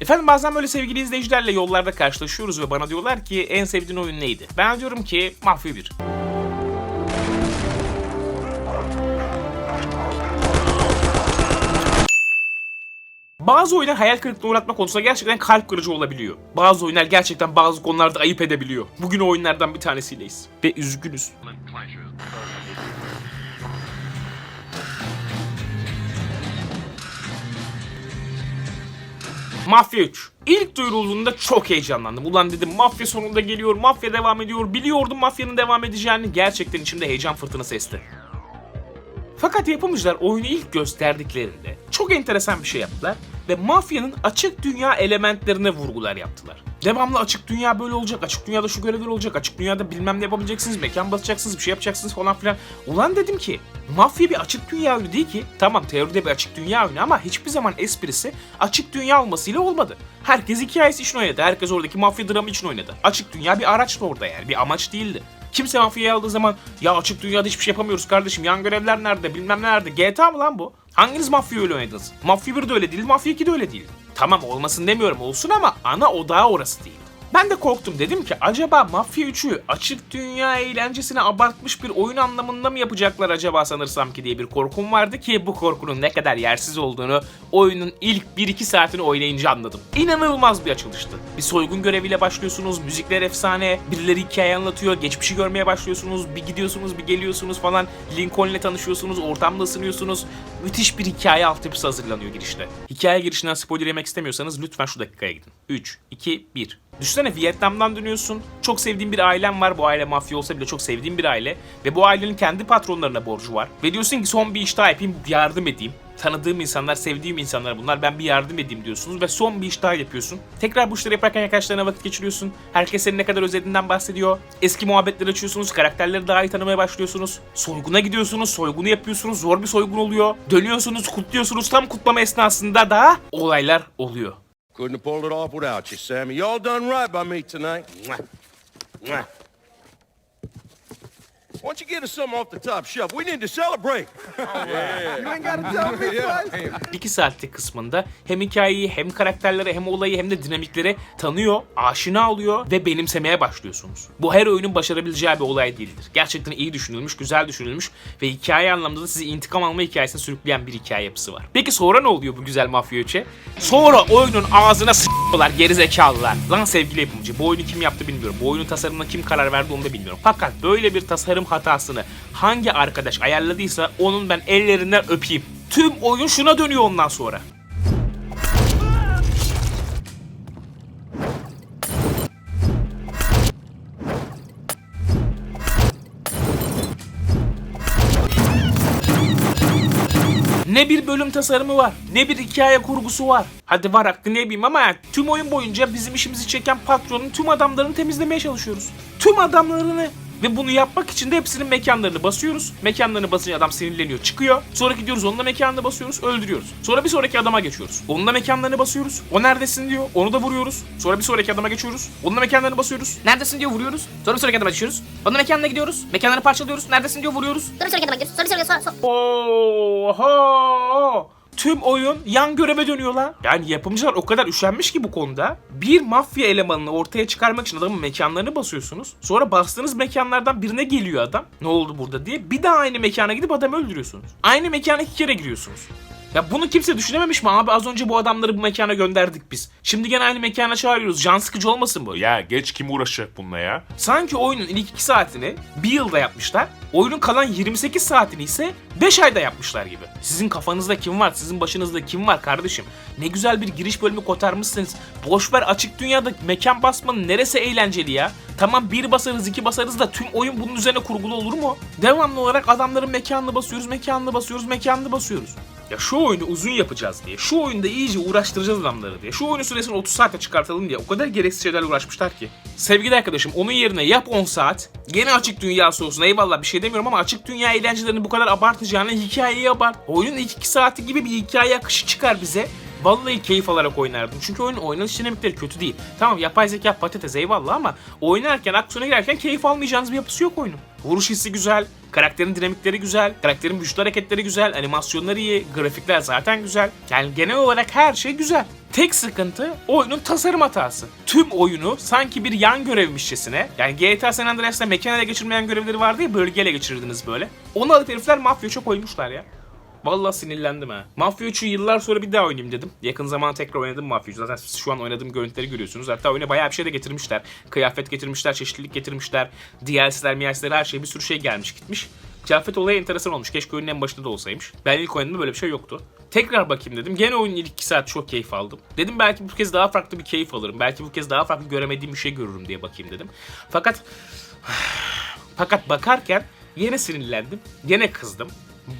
Efendim bazen böyle sevgili izleyicilerle yollarda karşılaşıyoruz ve bana diyorlar ki en sevdiğin oyun neydi? Ben diyorum ki Mafya 1. Bazı oyunlar hayal kırıklığına uğratma konusunda gerçekten kalp kırıcı olabiliyor. Bazı oyunlar gerçekten bazı konularda ayıp edebiliyor. Bugün oyunlardan bir tanesiyleyiz. Ve üzgünüz. Mafya 3. İlk duyurulduğunda çok heyecanlandım. Ulan dedim mafya sonunda geliyor, mafya devam ediyor. Biliyordum mafyanın devam edeceğini. Gerçekten içimde heyecan fırtınası esti. Fakat yapımcılar oyunu ilk gösterdiklerinde çok enteresan bir şey yaptılar ve mafyanın açık dünya elementlerine vurgular yaptılar. Devamlı açık dünya böyle olacak, açık dünyada şu görevler olacak, açık dünyada bilmem ne yapabileceksiniz, mekan basacaksınız, bir şey yapacaksınız falan filan. Ulan dedim ki, mafya bir açık dünya oyunu değil ki. Tamam teoride bir açık dünya oyunu ama hiçbir zaman esprisi açık dünya olmasıyla olmadı. Herkes hikayesi için oynadı, herkes oradaki mafya dramı için oynadı. Açık dünya bir araçtı orada yani, bir amaç değildi. Kimse mafyayı aldığı zaman ya açık dünyada hiçbir şey yapamıyoruz kardeşim yan görevler nerede bilmem ne nerede GTA mı lan bu? Hanginiz mafya öyle oynadınız? Mafya 1 de öyle değil mafya 2 de öyle değil. Tamam olmasın demiyorum olsun ama ana odağı orası değil. Ben de korktum dedim ki acaba Mafya 3'ü açık dünya eğlencesine abartmış bir oyun anlamında mı yapacaklar acaba sanırsam ki diye bir korkum vardı ki bu korkunun ne kadar yersiz olduğunu oyunun ilk 1-2 saatini oynayınca anladım. İnanılmaz bir açılıştı. Bir soygun göreviyle başlıyorsunuz, müzikler efsane, birileri hikaye anlatıyor, geçmişi görmeye başlıyorsunuz, bir gidiyorsunuz bir geliyorsunuz falan, Lincoln'le tanışıyorsunuz, ortamda ısınıyorsunuz. Müthiş bir hikaye altyapısı hazırlanıyor girişte. Hikaye girişinden spoiler yemek istemiyorsanız lütfen şu dakikaya gidin. 3, 2, 1. Düşünsene Vietnam'dan dönüyorsun. Çok sevdiğin bir ailen var. Bu aile mafya olsa bile çok sevdiğin bir aile. Ve bu ailenin kendi patronlarına borcu var. Ve diyorsun ki son bir iş daha yapayım, yardım edeyim. Tanıdığım insanlar, sevdiğim insanlar bunlar. Ben bir yardım edeyim diyorsunuz ve son bir iş daha yapıyorsun. Tekrar bu işleri yaparken arkadaşlarına vakit geçiriyorsun. Herkes seni ne kadar özlediğinden bahsediyor. Eski muhabbetler açıyorsunuz. Karakterleri daha iyi tanımaya başlıyorsunuz. Soyguna gidiyorsunuz. Soygunu yapıyorsunuz. Zor bir soygun oluyor. Dönüyorsunuz, kutluyorsunuz. Tam kutlama esnasında da olaylar oluyor. Couldn't have pulled it off without you, Sammy. Y'all done right by me tonight. Mwah. Mwah. Why don't you get us something off the top shelf? We need to celebrate. You ain't gotta tell me twice. 2 saatlik kısmında hem hikayeyi hem karakterleri hem olayı hem de dinamikleri tanıyor, aşina oluyor ve benimsemeye başlıyorsunuz. Bu her oyunun başarabileceği bir olay değildir. Gerçekten iyi düşünülmüş, güzel düşünülmüş ve hikaye anlamında da sizi intikam alma hikayesine sürükleyen bir hikaye yapısı var. Peki sonra ne oluyor bu güzel mafya üçe? Sonra oyunun ağzına s**yorlar gerizekalılar. Lan sevgili yapımcı bu oyunu kim yaptı bilmiyorum. Bu oyunun tasarımına kim karar verdi onu da bilmiyorum. Fakat böyle bir tasarım hatasını hangi arkadaş ayarladıysa onun ben ellerinden öpeyim. Tüm oyun şuna dönüyor ondan sonra. Ne bir bölüm tasarımı var, ne bir hikaye kurgusu var. Hadi var hakkı ne bileyim ama yani tüm oyun boyunca bizim işimizi çeken patronun tüm adamlarını temizlemeye çalışıyoruz. Tüm adamlarını. Ve bunu yapmak için de hepsinin mekanlarını basıyoruz. Mekanlarını basınca adam sinirleniyor, çıkıyor. Sonra gidiyoruz onunla mekanını basıyoruz, öldürüyoruz. Sonra bir sonraki adama geçiyoruz. Onunla mekanlarını basıyoruz. O neredesin diyor, onu da vuruyoruz. Sonra bir sonraki adama geçiyoruz. Onunla mekanlarını basıyoruz. Neredesin diyor vuruyoruz. Sonra bir sonraki adama düşüyoruz. Onun mekanına gidiyoruz. Mekanları parçalıyoruz. Neredesin diyor vuruyoruz. Sonra bir sonraki adama gidiyoruz. Sonra bir sonraki sonra, sonra. Tüm oyun yan göreve dönüyor lan. Yani yapımcılar o kadar üşenmiş ki bu konuda. Bir mafya elemanını ortaya çıkarmak için adamın mekanlarını basıyorsunuz. Sonra bastığınız mekanlardan birine geliyor adam. Ne oldu burada diye. Bir daha aynı mekana gidip adamı öldürüyorsunuz. Aynı mekana iki kere giriyorsunuz. Ya bunu kimse düşünememiş mi abi? Az önce bu adamları bu mekana gönderdik biz. Şimdi gene aynı mekana çağırıyoruz. Can sıkıcı olmasın bu? Ya geç kim uğraşacak bununla ya? Sanki oyunun ilk 2 saatini bir yılda yapmışlar. Oyunun kalan 28 saatini ise 5 ayda yapmışlar gibi. Sizin kafanızda kim var? Sizin başınızda kim var kardeşim? Ne güzel bir giriş bölümü kotarmışsınız. Boş ver açık dünyada mekan basmanın neresi eğlenceli ya? Tamam bir basarız iki basarız da tüm oyun bunun üzerine kurgulu olur mu? Devamlı olarak adamların mekanını basıyoruz, mekanını basıyoruz, mekanını basıyoruz. Ya şu oyunu uzun yapacağız diye, şu oyunda iyice uğraştıracağız adamları diye, şu oyunun süresini 30 saate çıkartalım diye o kadar gereksiz şeylerle uğraşmışlar ki. Sevgili arkadaşım onun yerine yap 10 saat, gene açık dünyası olsun eyvallah bir şey demiyorum ama açık dünya eğlencelerini bu kadar abartacağını hikayeyi abart. Oyunun ilk 2 saati gibi bir hikaye akışı çıkar bize. Vallahi keyif alarak oynardım. Çünkü oyunun oynanış dinamikleri kötü değil. Tamam yapay zeka patates eyvallah ama oynarken aksiyona girerken keyif almayacağınız bir yapısı yok oyunun. Vuruş hissi güzel, karakterin dinamikleri güzel, karakterin vücut hareketleri güzel, animasyonları iyi, grafikler zaten güzel. Yani genel olarak her şey güzel. Tek sıkıntı oyunun tasarım hatası. Tüm oyunu sanki bir yan görevmişçesine yani GTA San Andreas'ta mekan ele geçirmeyen görevleri vardı ya bölge ele geçirirdiniz böyle. Onu alıp herifler Mafya 3'e koymuşlar ya. Vallahi sinirlendim ha. Mafya 3'ü yıllar sonra bir daha oynayayım dedim. Yakın zamanda tekrar oynadım Mafya 3'ü. Zaten şu an oynadığım görüntüleri görüyorsunuz. Hatta oyuna bayağı bir şey de getirmişler. Kıyafet getirmişler, çeşitlilik getirmişler. DLC'ler, MLC'ler her şey bir sürü şey gelmiş gitmiş. Kıyafet olayı enteresan olmuş. Keşke oyunun en başında da olsaymış. Ben ilk oynadığımda böyle bir şey yoktu. Tekrar bakayım dedim. Gene oyunun ilk 2 saat çok keyif aldım. Dedim belki bu kez daha farklı bir keyif alırım. Belki bu kez daha farklı göremediğim bir şey görürüm diye bakayım dedim. Fakat fakat bakarken yine sinirlendim. Yine kızdım.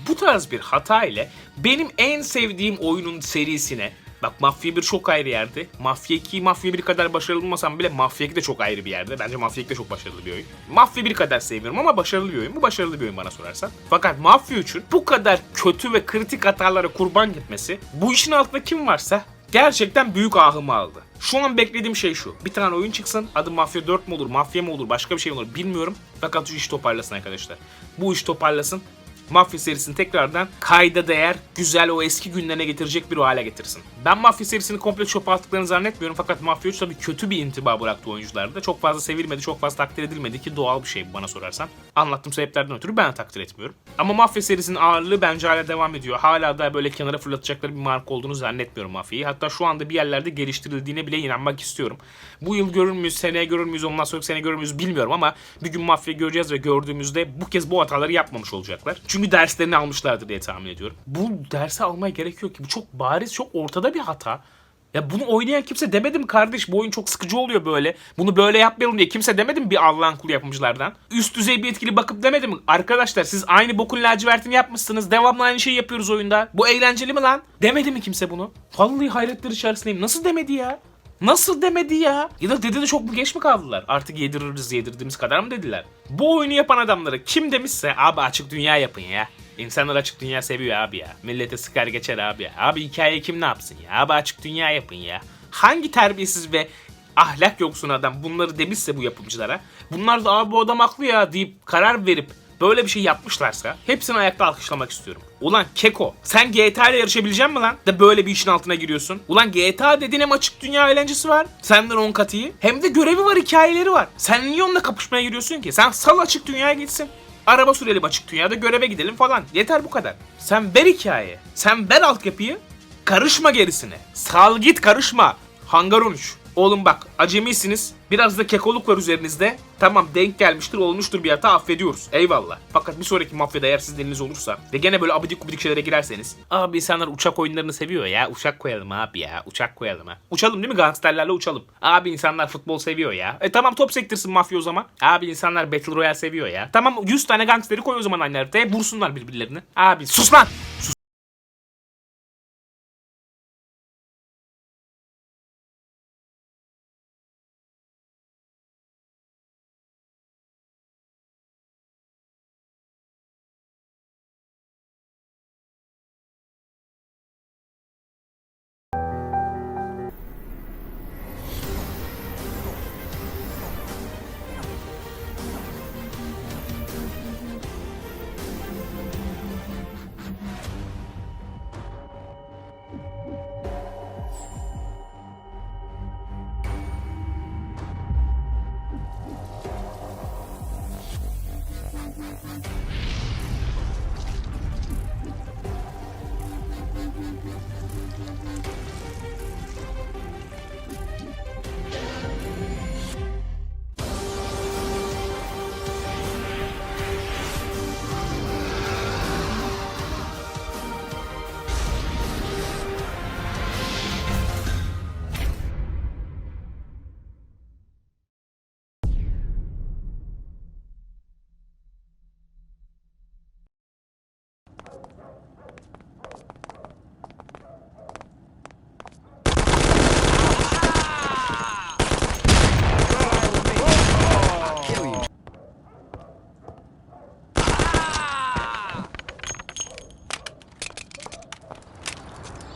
Bu tarz bir hata ile benim en sevdiğim oyunun serisine Bak Mafya 1 çok ayrı yerde. Mafya 2, Mafya 1 kadar başarılı olmasam bile Mafya 2 de çok ayrı bir yerde. Bence Mafya 2 de çok başarılı bir oyun. Mafya 1 kadar sevmiyorum ama başarılı bir oyun. Bu başarılı bir oyun bana sorarsan. Fakat Mafya 3'ün bu kadar kötü ve kritik hatalara kurban gitmesi, bu işin altında kim varsa gerçekten büyük ahımı aldı. Şu an beklediğim şey şu. Bir tane oyun çıksın. Adı Mafya 4 mu olur, Mafya mı olur, başka bir şey mi olur bilmiyorum. Fakat şu iş toparlasın arkadaşlar. Bu iş toparlasın. Mafya serisini tekrardan kayda değer, güzel o eski günlerine getirecek bir hale getirsin. Ben Mafya serisini komple çöpe attıklarını zannetmiyorum fakat Mafya 3 tabii kötü bir intiba bıraktı oyuncularda. Çok fazla sevilmedi, çok fazla takdir edilmedi ki doğal bir şey bana sorarsan. Anlattığım sebeplerden ötürü ben takdir etmiyorum. Ama Mafya serisinin ağırlığı bence hala devam ediyor. Hala da böyle kenara fırlatacakları bir marka olduğunu zannetmiyorum Mafya'yı. Hatta şu anda bir yerlerde geliştirildiğine bile inanmak istiyorum. Bu yıl görür müyüz, seneye görür müyüz, ondan sonraki sene görür müyüz bilmiyorum ama bir gün Mafya göreceğiz ve gördüğümüzde bu kez bu hataları yapmamış olacaklar. Çünkü derslerini almışlardır diye tahmin ediyorum. Bu dersi almaya gerek yok ki. Bu çok bariz, çok ortada bir hata. Ya bunu oynayan kimse demedi mi kardeş bu oyun çok sıkıcı oluyor böyle. Bunu böyle yapmayalım diye kimse demedi mi bir Allah'ın kulu yapımcılardan? Üst düzey bir etkili bakıp demedi mi? Arkadaşlar siz aynı bokun lacivertini yapmışsınız. Devamlı aynı şeyi yapıyoruz oyunda. Bu eğlenceli mi lan? Demedi mi kimse bunu? Vallahi hayretler içerisindeyim. Nasıl demedi ya? Nasıl demedi ya? Ya da dedi de çok mu geç mi kaldılar? Artık yediririz yedirdiğimiz kadar mı dediler? Bu oyunu yapan adamlara kim demişse abi açık dünya yapın ya. İnsanlar açık dünya seviyor abi ya. Millete sıkar geçer abi ya. Abi hikaye kim ne yapsın ya? Abi açık dünya yapın ya. Hangi terbiyesiz ve ahlak yoksun adam bunları demişse bu yapımcılara. Bunlar da abi bu adam haklı ya deyip karar verip böyle bir şey yapmışlarsa hepsini ayakta alkışlamak istiyorum. Ulan Keko sen GTA ile yarışabilecek misin lan? Da böyle bir işin altına giriyorsun. Ulan GTA dediğin hem açık dünya eğlencesi var. Senden 10 kat iyi. Hem de görevi var hikayeleri var. Sen niye onunla kapışmaya giriyorsun ki? Sen sal açık dünyaya gitsin. Araba sürelim açık dünyada göreve gidelim falan. Yeter bu kadar. Sen ver hikaye. Sen ver altyapıyı. Karışma gerisine. Sal git karışma. Hangar 13. Oğlum bak acemisiniz. Biraz da kekoluk var üzerinizde. Tamam denk gelmiştir olmuştur bir hata affediyoruz. Eyvallah. Fakat bir sonraki mafyada eğer sizin eliniz olursa ve gene böyle abidik gubidik şeylere girerseniz. Abi insanlar uçak oyunlarını seviyor ya. Uçak koyalım abi ya. Uçak koyalım ha. Uçalım değil mi gangsterlerle uçalım. Abi insanlar futbol seviyor ya. E tamam top sektirsin mafya o zaman. Abi insanlar Battle Royale seviyor ya. Tamam 100 tane gangsteri koy o zaman aynı haritaya. Vursunlar birbirlerini. Abi sus lan.